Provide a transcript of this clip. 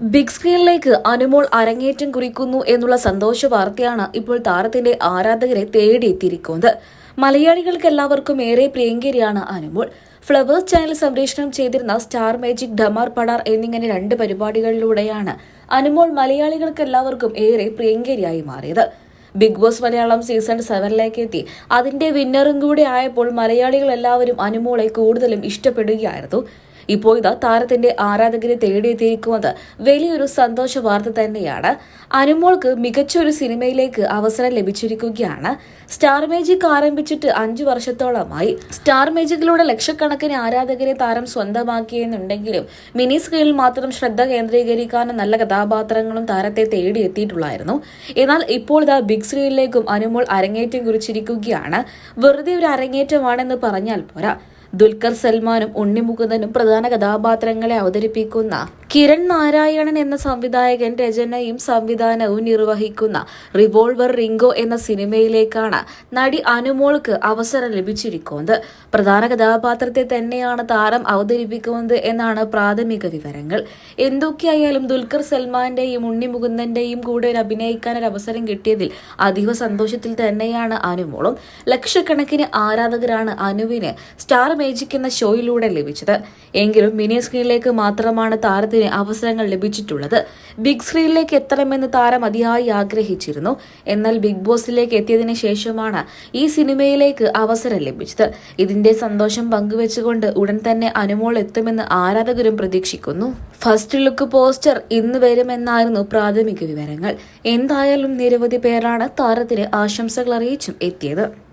Big സ്ക്രീനിലേക്ക് അനുമോൾ അരങ്ങേറ്റം കുറിക്കുന്നു എന്നുള്ള സന്തോഷ വാർത്തയാണ് ഇപ്പോൾ താരത്തിന്റെ ആരാധകരെ തേടിയെത്തിയിരിക്കുന്നത്. മലയാളികൾക്ക് എല്ലാവർക്കും ഏറെ പ്രിയങ്കരിയാണ് അനുമോൾ. ഫ്ലവേഴ്സ് ചാനൽ സംപ്രേഷണം ചെയ്തിരുന്ന സ്റ്റാർ മാജിക് ഡമാർ പടാർ എന്നിങ്ങനെ രണ്ട് പരിപാടികളിലൂടെയാണ് അനുമോൾ മലയാളികൾക്ക് എല്ലാവർക്കും ഏറെ പ്രിയങ്കരിയായി മാറിയത്. ബിഗ് ബോസ് മലയാളം സീസൺ സെവനിലേക്ക് എത്തി. അതിന്റെ വിന്നറും കൂടെ ആയപ്പോൾ മലയാളികൾ എല്ലാവരും അനുമോളെ കൂടുതലും ഇഷ്ടപ്പെടുകയായിരുന്നു. ഇപ്പോൾ ഇതാ താരത്തിന്റെ ആരാധകരെ തേടിയെത്തിയിരിക്കുന്നത്. വലിയൊരു സന്തോഷ വാർത്ത തന്നെയാണ്. അനുമോൾക്ക് മികച്ചൊരു സിനിമയിലേക്ക് അവസരം ലഭിച്ചിരിക്കുകയാണ്. സ്റ്റാർ മേജിക് ആരംഭിച്ചിട്ട് അഞ്ചു വർഷത്തോളമായി. സ്റ്റാർ മേജിക്കിലൂടെ ലക്ഷക്കണക്കിന് ആരാധകരെ താരം സ്വന്തമാക്കിയെന്നുണ്ടെങ്കിലും മിനി സ്ക്രീനിൽ മാത്രം ശ്രദ്ധ കേന്ദ്രീകരിക്കാനും നല്ല കഥാപാത്രങ്ങളും താരത്തെ തേടിയെത്തിയിട്ടുള്ളായിരുന്നു. എന്നാൽ ഇപ്പോൾ ഇതാ ബിഗ് സ്ക്രീനിലേക്കും അനുമോൾ അരങ്ങേറ്റം കുറിച്ചിരിക്കുകയാണ്. വെറുതെ ഒരു അരങ്ങേറ്റമാണെന്ന് പറഞ്ഞാൽ പോരാ. ദുൽഖർ സൽമാനും ഉണ്ണിമുകുന്ദനും പ്രധാന കഥാപാത്രങ്ങളെ അവതരിപ്പിക്കുന്ന കിരൺ നാരായണൻ എന്ന സംവിധായകൻ രചനയും സംവിധാനവും നിർവഹിക്കുന്ന റിവോൾവർ റിംഗോ എന്ന സിനിമയിലേക്കാണ് നടി അനുമോൾക്ക് അവസരം ലഭിച്ചിരിക്കുന്നത്. പ്രധാന കഥാപാത്രത്തെ തന്നെയാണ് താരം അവതരിപ്പിക്കുന്നത് എന്നാണ് പ്രാഥമിക വിവരങ്ങൾ. എന്തൊക്കെയായാലും ദുൽഖർ സൽമാന്റെയും ഉണ്ണി മുകുന്ദന്റെയും കൂടെ ഒരു അഭിനയിക്കാൻ ഒരു അവസരം കിട്ടിയതിൽ അതീവ സന്തോഷത്തിൽ തന്നെയാണ് അനുമോളും. ലക്ഷക്കണക്കിന് ആരാധകരാണ് അനുവിന് സ്റ്റാർ മേജിക് എന്ന ഷോയിലൂടെ ലഭിച്ചത്. എങ്കിലും മിനി സ്ക്രീനിലേക്ക് മാത്രമാണ് താരത്തിന് അവസരങ്ങൾ ലഭിച്ചിട്ടുള്ളത്. ബിഗ് സ്ക്രീനിലേക്ക് എത്തണമെന്ന് താരം അതിയായി ആഗ്രഹിച്ചിരുന്നു. എന്നാൽ ബിഗ് ബോസിലേക്ക് എത്തിയതിന് ശേഷമാണ് ഈ സിനിമയിലേക്ക് അവസരം ലഭിച്ചത്. ഇതിന്റെ സന്തോഷം പങ്കുവെച്ചുകൊണ്ട് ഉടൻ തന്നെ അനുമോൾ എത്തുമെന്ന് ആരാധകരും പ്രതീക്ഷിക്കുന്നു. ഫസ്റ്റ് ലുക്ക് പോസ്റ്റർ ഇന്ന് വരുമെന്നായിരുന്നു പ്രാഥമിക വിവരങ്ങൾ. എന്തായാലും നിരവധി പേരാണ് താരത്തിന് ആശംസകൾ അറിയിച്ചും എത്തിയത്.